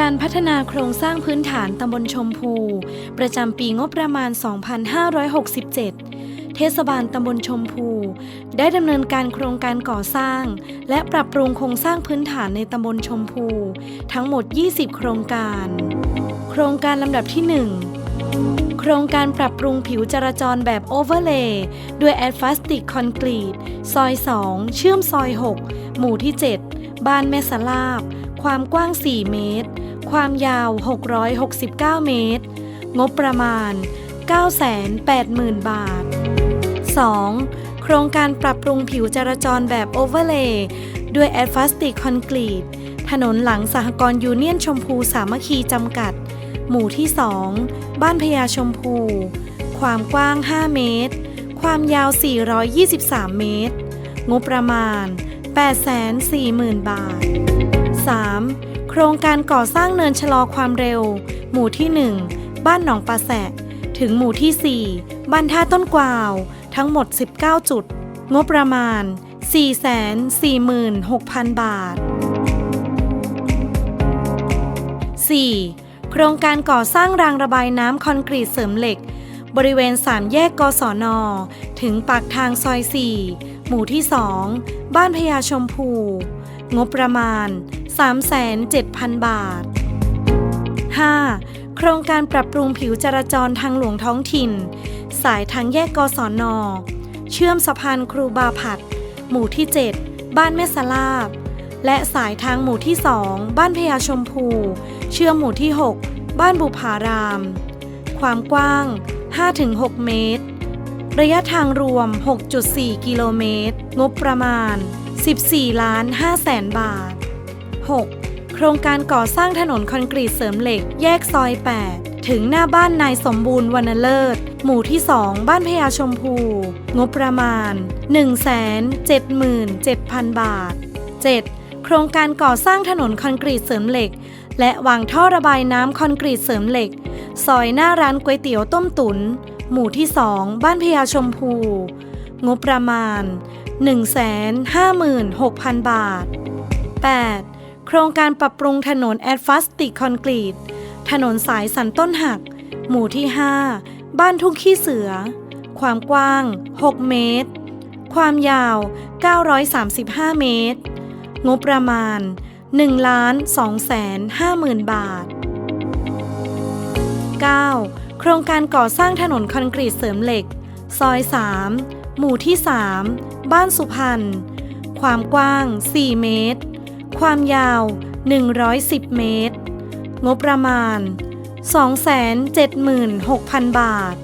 การพัฒนาโครงสร้างพื้นฐานตำบลชมพู ประจำปีงบประมาณ 2567 เทศบาลตำบลชมพู ได้ดำเนินการโครงการก่อสร้าง และปรับปรุงโครงสร้างพื้นฐานในตำบลชมพู ทั้งหมด 20 โครงการ โครงการลำดับที่1โครงการปรับปรุงผิวจราจรแบบโอเวอร์เลย์ด้วยแอดฟาสติกคอนกรีตซอย 2 เชื่อมซอย 6 หมู่ที่ 7 บ้านแม่สลาบ ความกว้าง 4 เมตร ความยาว 669 เมตร งบประมาณ 980,000 บาท 2. โครงการปรับปรุงผิวจราจรแบบโอเวอร์เลย์ด้วยแอดฟาสติกคอนกรีต ถนนหลังสหกรณ์ยูเนียนชมพูสามัคคีจำกัด หมู่ที่ 2 บ้านพญาชมพู ความกว้าง 5 เมตร ความยาว 423 เมตร งบประมาณ 840,000 บาท 3. โครงการก่อสร้างเนินชะลอความเร็ว หมู่ที่ 1 บ้านหนองปลาแสะ ถึงหมู่ที่ 4 บ้านท่าต้นกวาว ทั้งหมด 19 จุด งบประมาณ 446,000 บาท 4. โครงการก่อสร้างรางระบายน้ำคอนกรีตเสริมเหล็ก บริเวณสามแยกกศน ถึงปากทางซอย 4 หมู่ที่ 2 บ้านพญาชมพู งบประมาณ 37,000 บาท 5. โครงการปรับปรุงผิวจราจรทางหลวงท้องถิ่น สายทางแยกกศน เชื่อมสะพานครูบาผัด หมู่ที่ 7 บ้านแม่สลาบ และสายทางหมู่ที่ 2 บ้านพญาชมพู เชื่อมหมู่ที่ 6 บ้านบุพาราม ความกว้าง 5-6 เมตร ระยะทางรวม 6.4 กิโลเมตร งบประมาณ 14 ล้าน5แสนบาท 6. โครงการก่อสร้างถนนคอนกรีตเสริมเหล็ก แยกซอย 8 ถึงหน้าบ้านนายสมบูรณ์วรรณเลิศ หมู่ที่ 2 บ้านพญาชมพู งบประมาณ 177,000 บาท 7. โครงการก่อสร้างถนนคอนกรีตเสริมเหล็ก และวางท่อระบายน้ำคอนกรีตเสริมเหล็ก ซอยหน้าร้านก๋วยเตี๋ยวต้มตุนหมู่ที่ 2 บ้านพญาชมพู งบประมาณ 156,000 บาท 8. โครงการปรับปรุงถนนแอดฟาสติกคอนกรีต ถนนสายสันต้นหัก หมู่ที่ 5 บ้านทุ่งขี้เสือ ความกว้าง 6 เมตร ความยาว 935 เมตร งบประมาณ1ล้าน2แสน5หมื่นบาท 9. โครงการก่อสร้างถนนคอนกรีตเสริมเหล็ก ซอย 3 หมู่ที่ 3 บ้านสุพรรณ ความกว้าง 4 เมตร ความยาว 110 เมตร งบประมาณ 276,000 บาท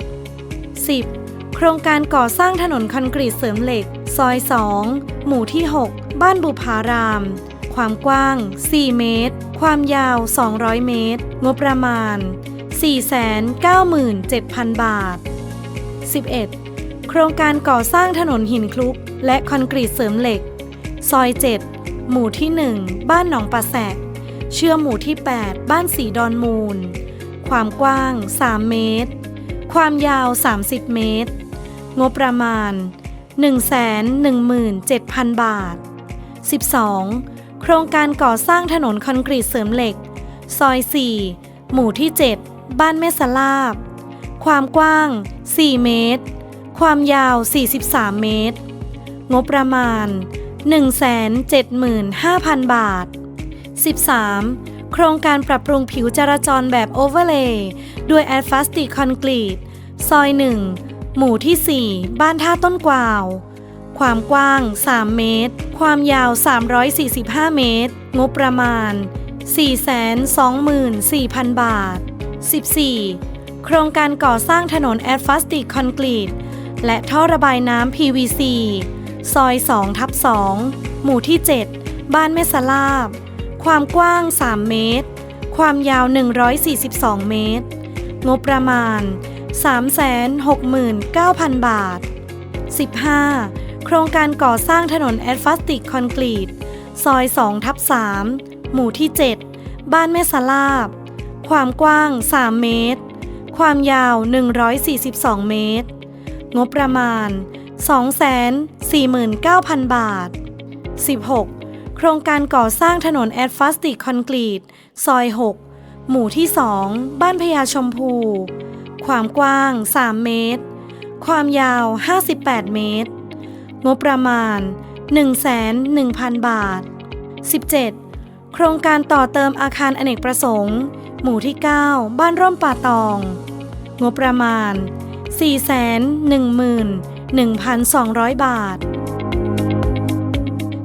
10. โครงการก่อสร้างถนนคอนกรีตเสริมเหล็ก ซอย 2 หมู่ที่ 6 บ้านบุพาราม ความกว้าง 4 เมตร ความยาว 200 เมตร งบประมาณ 497,000 บาท 11. โครงการก่อสร้างถนนหินคลุก และคอนกรีตเสริมเหล็ก ซอย 7 หมู่ที่ 1 บ้านหนองปลาแสะเชื่อมหมู่ที่ 8 บ้านสีดอนมูล ความกว้าง 3 เมตร ความยาว 30 เมตร งบประมาณ 117,000 บาท 12. โครงการก่อสร้างถนนคอนกรีตเสริมเหล็ก ซอย 4 หมู่ที่ 7 บ้านแม่สลาบ ความกว้าง 4 เมตร ความยาว 43 เมตร งบประมาณ 175,000 บาท 13. โครงการปรับปรุงผิวจราจรแบบโอเวอร์เลย์ด้วยแอดฟาสติกคอนกรีตซอย 1 หมู่ที่ 4 บ้านท่าต้นกวาว ความกว้าง 3 เมตร ความยาว 345 เมตร งบประมาณ 424,000 บาท 14. โครงการก่อสร้างถนนแอดฟาสติกคอนกรีตและท่อระบายน้ำ PVC ซอย2ทับ2หมู่ที่ 7 บ้านแม่สลาบ ความกว้าง 3 เมตร ความยาว 142 เมตร งบประมาณ 369,000 บาท 15. โครงการก่อสร้างถนนแอดฟาสติกคอนกรีต ซอย2ทับ3หมู่ที่ 7 บ้านแม่สลาบ ความกว้าง 3 เมตร ความยาว 142 เมตร งบประมาณ 49,000 บาท 16. โโครงการก่อสร้างถนนแอดฟาสติกคอนกรีต ซอย 6 หมู่ที่ 2 บ้านพญาชมพู ความกว้าง 3 เมตร ความยาว 58 เมตร งบประมาณ 1,100,000 บาท 17. โครงการต่อเติมอาคารอเนกประสงค์ หมู่ที่ 9 บ้านร่มป่าตอง งบประมาณ 411,200 บาท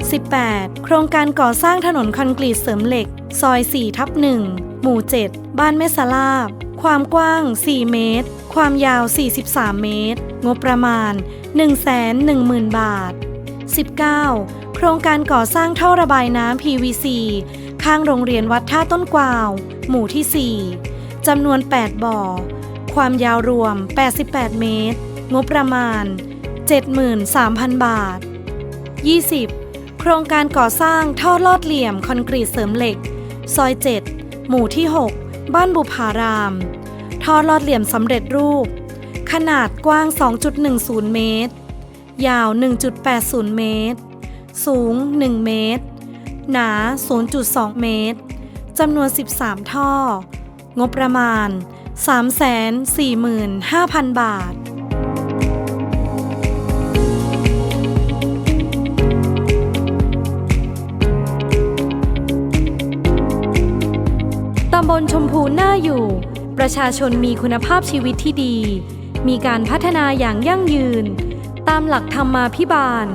18. โครงการก่อสร้างถนนคอนกรีตเสริมเหล็ก ซอย 4 ทับ 1 หมู่ 7 บ้านแม่สลาบ ความกว้าง 4 เมตร ความยาว 43 เมตร งบประมาณ 110,000 บาท 19. โครงการก่อสร้างท่อระบายน้ำ PVC ข้างโรงเรียนวัดท่าต้นกวาว หมู่ที่ 4 จำนวน 8 บ่อ ความยาวรวม 88 เมตร งบประมาณ 73,000 บาท 20. โครงการก่อสร้างท่อลอดเหลี่ยมคอนกรีตเสริมเหล็ก ซอย 7 หมู่ที่ 6 บ้านบุพาราม ท่อลอดเหลี่ยมสำเร็จรูป ขนาดกว้าง 2.10 เมตร ยาว 1.80 เมตร สูง 1 เมตร หนา 0.2 เมตร จำนวน 13 ท่อ งบประมาณ 345,000 บาท ตำบลชมพูน่าอยู่ ประชาชนมีคุณภาพชีวิตที่ดี มีการพัฒนาอย่างยั่งยืน ตามหลักธรรมาภิบาล